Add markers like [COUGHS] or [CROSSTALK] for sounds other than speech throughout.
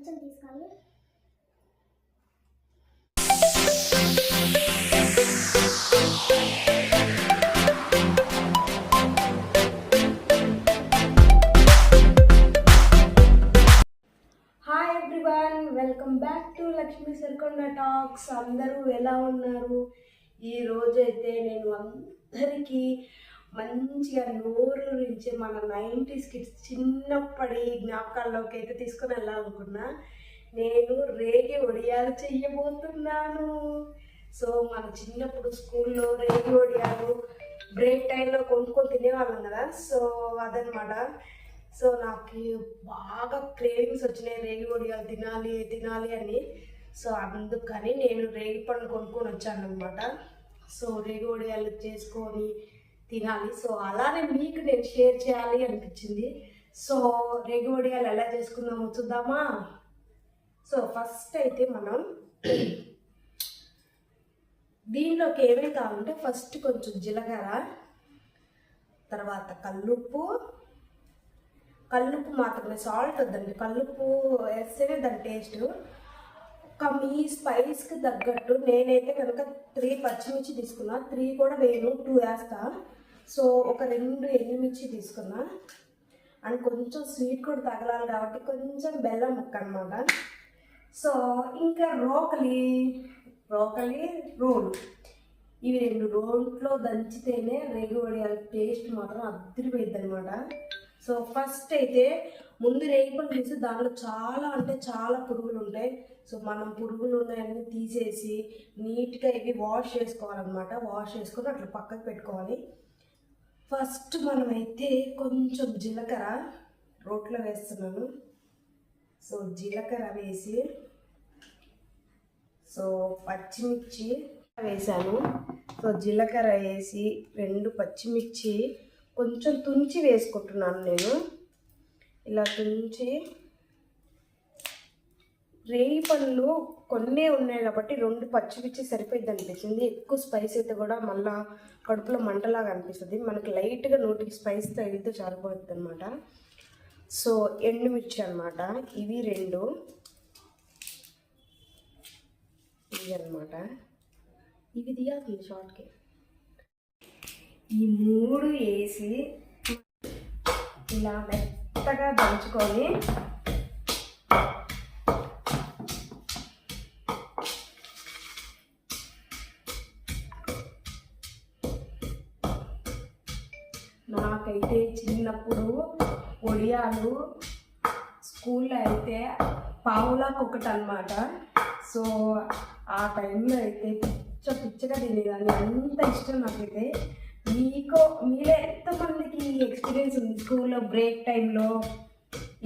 కొంచెం తీసుకోవాలి. Hi everyone welcome back to Lakshmi Sarikonda talks అందరూ ఎలా ఉన్నారు? ఈ రోజైతే నేను అందరికీ మంచిగా నోరు నుంచి మన నైంటీస్ కిడ్స్ చిన్నప్పటి జ్ఞాపకాల్లోకి అయితే తీసుకుని వెళ్ళాలనుకున్నా నేను రేగి ఒడియాలు చెయ్యబోతున్నాను. సో మన చిన్నప్పుడు స్కూల్లో రేగి ఒడియాలు బ్రేక్ టైంలో కొనుక్కొని తినేవాళ్ళం కదా సో అదనమాట సో నాకు బాగా క్రేవింగ్స్ వచ్చినాయి రేగి ఒడియాలు తినాలి తినాలి అని. సో అందుకని నేను రేగి పండు కొనుక్కొని వచ్చాను అనమాట సో రేగి ఒడియాలు చేసుకొని తినాలి. సో అలానే మీకు నేను షేర్ చేయాలి అనిపించింది. సో రేగి ఎలా చేసుకుందామో చూద్దామా? సో ఫస్ట్ అయితే మనం దీనిలోకి ఏమేమి కావాలంటే ఫస్ట్ కొంచెం జీలకర్ర తర్వాత కల్లుప్పు. కల్లుప్పు మాత్రమే సాల్ట్ వద్దండి. కల్లుప్పు వేస్తేనే దాని టేస్ట్. ఒక మీ స్పైస్కి తగ్గట్టు నేనైతే కనుక త్రీ పచ్చిమిర్చి తీసుకున్నా. త్రీ కూడా వేయను టూ వేస్తా. సో ఒక రెండు ఎండుమిర్చి తీసుకున్నా. అండ్ కొంచెం స్వీట్ కూడా తగలాలి కాబట్టి కొంచెం బెల్లం ముక్క అనమాట సో ఇంకా రోకలి రోకలి రోల్. ఇవి రెండు రోట్లో దంచితేనే రేగి వడియాల టేస్ట్ మాత్రం అద్దరిపోయింది అనమాట సో ఫస్ట్ అయితే ముందు రేగిపళ్ళు తీసి దాంట్లో చాలా అంటే చాలా పురుగులు ఉంటాయి. సో మనం పురుగులు ఉన్నాయన్నీ తీసేసి నీట్గా ఇవి వాష్ చేసుకోవాలన్నమాట. వాష్ చేసుకొని అట్లా పక్కకు పెట్టుకోవాలి. ఫస్ట్ మనమైతే కొంచెం జీలకర్ర రోట్లో వేస్తున్నాను. సో జీలకర్ర వేసి సో పచ్చిమిర్చి వేసాను. సో జీలకర్ర వేసి రెండు పచ్చిమిర్చి కొంచెం తుంచి వేసుకుంటున్నాను నేను. ఇలా తుంచి రేయి పళ్ళు కొన్ని ఉన్నాయి కాబట్టి రెండు పచ్చిమిర్చి సరిపోయింది అనిపిస్తుంది ఎక్కువ స్పైస్ అయితే కూడా మళ్ళా కడుపులో మంటలాగా అనిపిస్తుంది. మనకి లైట్గా నోటికి స్పైస్ తగిలితే సరిపోతుంది అనమాట సో ఎండుమిర్చి అనమాట ఇవి రెండు. ఇవి అనమాట ఇవి దిగాలి షార్ట్కి ఈ మూడు వేసి ఇలా మెత్తగా దంచుకొని నాకైతే చిన్నప్పుడు ఒడియాలు స్కూల్లో అయితే పావులాకు ఒకటి అనమాట సో ఆ టైంలో అయితే పిచ్చ పిచ్చగా తినేదాన్ని. అంత ఇష్టం నాకైతే. మీకు మీలో ఎంతమందికి ఎక్స్పీరియన్స్ ఉంది? స్కూల్లో బ్రేక్ టైంలో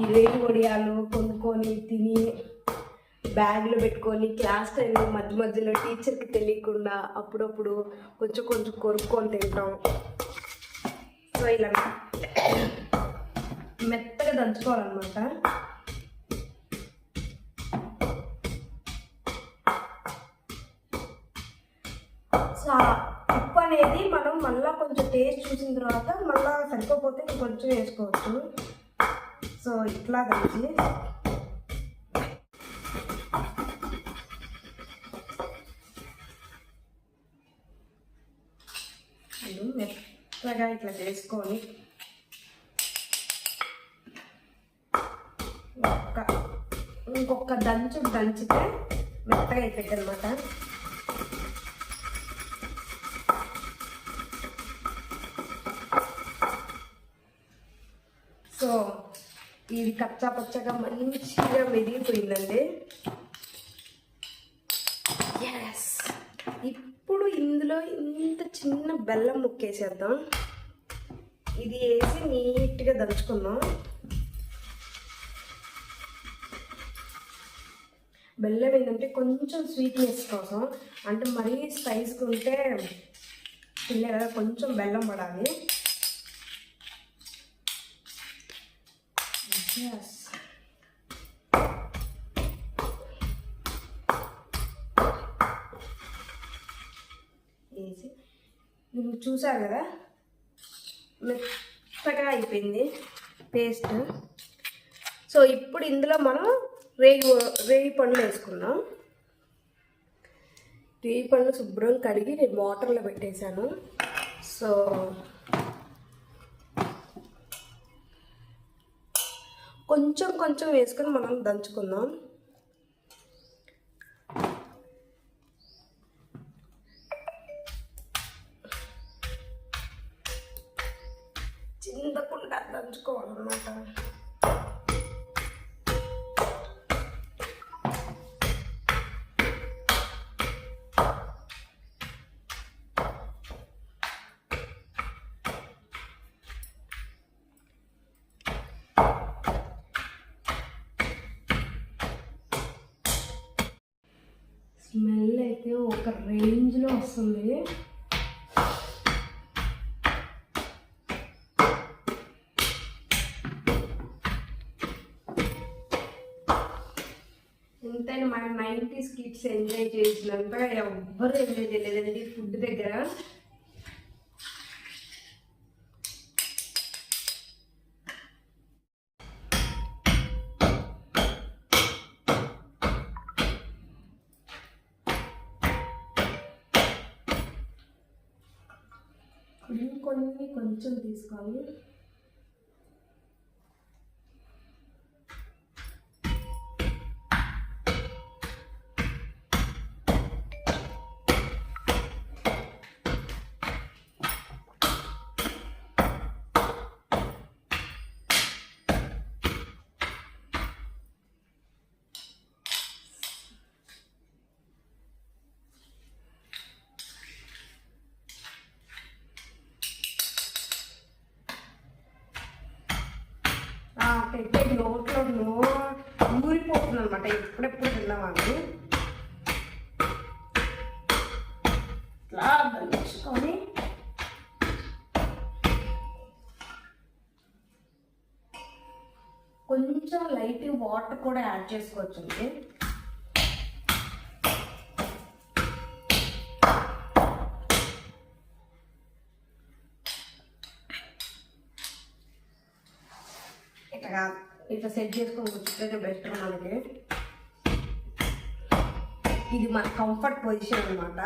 ఈ రేగి వడియాలు కొనుక్కొని తిని బ్యాగ్లో పెట్టుకొని క్లాస్ టైంలో మధ్య మధ్యలో టీచర్కి తెలియకుండా అప్పుడప్పుడు కొంచెం కొంచెం కొనుక్కొని తింటాం. సో ఇలా [COUGHS] మెత్తగా దంచుకోవాలన్నమాట. సో ఉప్పు అనేది మనం మళ్ళీ కొంచెం టేస్ట్ చూసిన తర్వాత మళ్ళీ సరిపోతే కొంచెం వేసుకోవచ్చు. సో ఇట్లా దంచి మెత్తగా ఇట్లా చేసుకొని ఒక్క ఇంకొక దంచు దంచితే మెత్తగా అయిపోయింది అనమాట సో ఇది కచ్చా పచ్చగా మంచిగా మెదిగిపోయిందండి ఇప్పుడు ఇందులో ఇంత చిన్న బెల్లం ముక్కేసేద్దాం. ఇది వేసి నీట్గా దంచుకుందాం. బెల్లం ఏంటంటే కొంచెం స్వీట్నెస్ కోసం అంటే మరీ స్పైస్గా ఉంటే తినలేదా కొంచెం బెల్లం పడాలి. వేసి మీరు చూసారు కదా? మెత్తగా అయిపోయింది పేస్ట్. సో ఇప్పుడు ఇందులో మనం రేగి రేగి పండ్లు వేసుకుందాం. రేగి పండ్లు శుభ్రం కడిగి నేను వాటర్లో పెట్టేశాను. సో కొంచెం కొంచెం వేసుకొని మనం దంచుకుందాం. దంచుకోవాలన్నమాట స్మెల్ అయితే ఒక రేంజ్లో వస్తుంది నైంటీస్ కిడ్స్ ఎంజాయ్ చేసినంత ఎవ్వరు ఎంజాయ్ చేయలేదండి ఫుడ్ దగ్గర. కొన్ని కొంచెం తీసుకోవాలి. అనమాట ఎప్పుడెప్పుడు తిన్నామని ఇట్లా దంచుకొని కొంచెం లైట్ వాటర్ కూడా యాడ్ చేసుకోవచ్చు అండి ఇట్లా ఇట్లా సెట్ చేసుకొని కూర్చుంటే బెస్ట్ మనకి. ఇది మన కంఫర్ట్ పొజిషన్ అనమాట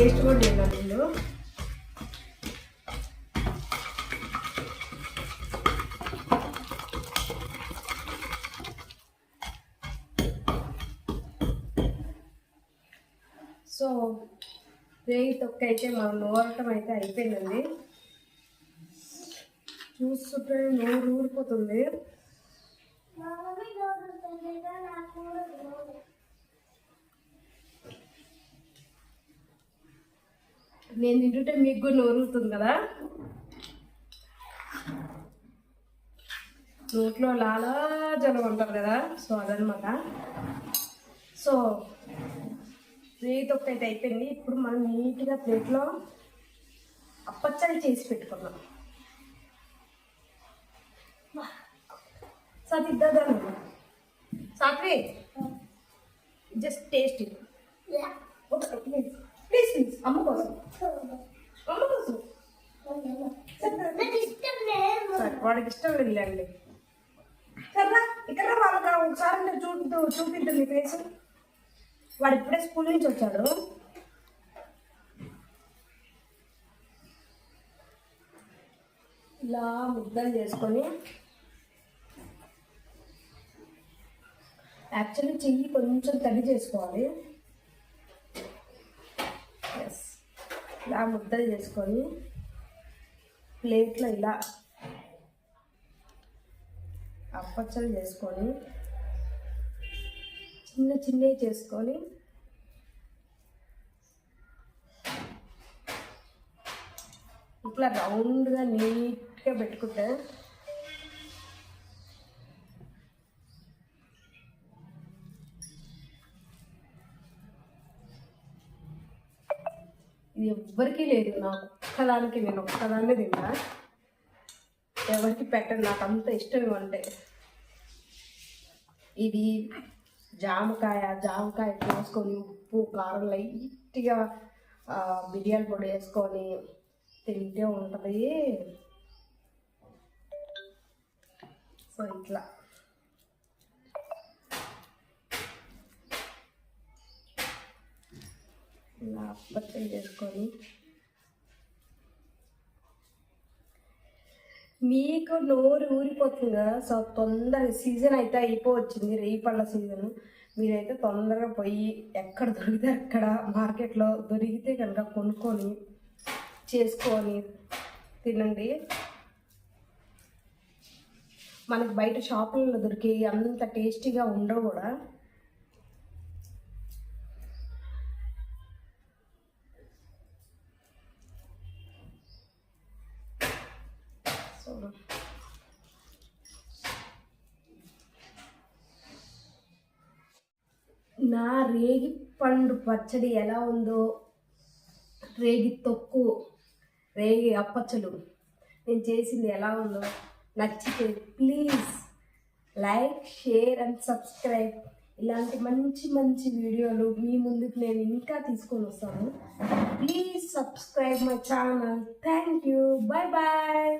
టేస్ట్ కూడా లేదు అందులో సో వేయి తొక్క అయితే మనం నూరటం అయితే అయిపోయిందండి. చూస్తుంటే నోరు ఊరిపోతుంది. నేను తింటుంటే మీకు కూడా నోరుతుంది కదా? నోట్లో లాలా జలం అంటారు కదా? సో అదనమాట. సో తొక్క అయితే అయిపోయింది. ఇప్పుడు మనం నీట్గా ప్లేట్లో అప్పచ్చడి చేసి పెట్టుకున్నాం సాత్వి ఇద్దాం Satvi just taste please please అమ్మ కోసం. అమ్మ కోసం. సరే వాడికి ఇష్టం లేదులేండి సరే ఇక్కడ వాళ్ళకి ఒకసారి నేను చూ చూపిద్దాం మీ ఫేస్ వాడు ఇప్పుడే స్కూల్ నుంచి వచ్చాడు. ఇలా ముద్దలు చేసుకొని యాక్చువల్లీ చెయ్యి కొంచెం తడి చేసుకోవాలి. ఇలా ముద్దలు చేసుకొని ప్లేట్లో ఇలా అప్పచ్చలు చేసుకొని చిన్న చిన్నవి చేసుకొని ఇట్లా రౌండ్గా నీట్గా పెట్టుకుంటే ఇది ఎవ్వరికీ లేదు. నాకు ఒక్కదానికి నేను ఒక్కదాన్ని తిన్నా. ఎవరికి పెట్టండి నాకు అంత ఇష్టం అంటే ఇది జామకాయ జామకాయ కోసుకొని ఉప్పు కారం లైట్గా బిర్యానీ పొడి వేసుకొని తింటే ఉంటుంది. సో ఇట్లా. ఇలా అప్పచ్చలు చేసుకొని. మీకు నోరు ఊరిపోతుంది? కదా సో తొందరగా సీజన్ అయితే అయిపోవచ్చింది రేయి పండ్ల సీజన్. మీరైతే తొందరగా పోయి ఎక్కడ దొరికితే అక్కడ మార్కెట్లో దొరికితే కనుక కొనుక్కొని చేసుకొని తినండి. మనకి బయట షాపులలో దొరికి అంత టేస్టీగా ఉండవు కూడా సో నా రేగి పండు పచ్చడి ఎలా ఉందో రేగి తొక్కు రేగి అప్పచ్చలు. నేను చేసింది ఎలా ఉందో నచ్చితే please like share and subscribe. ఇలాంటి మంచి మంచి వీడియోలు మీ ముందుకు నేను ఇంకా తీసుకొని వస్తాను. Please subscribe my channel. Thank you. Bye bye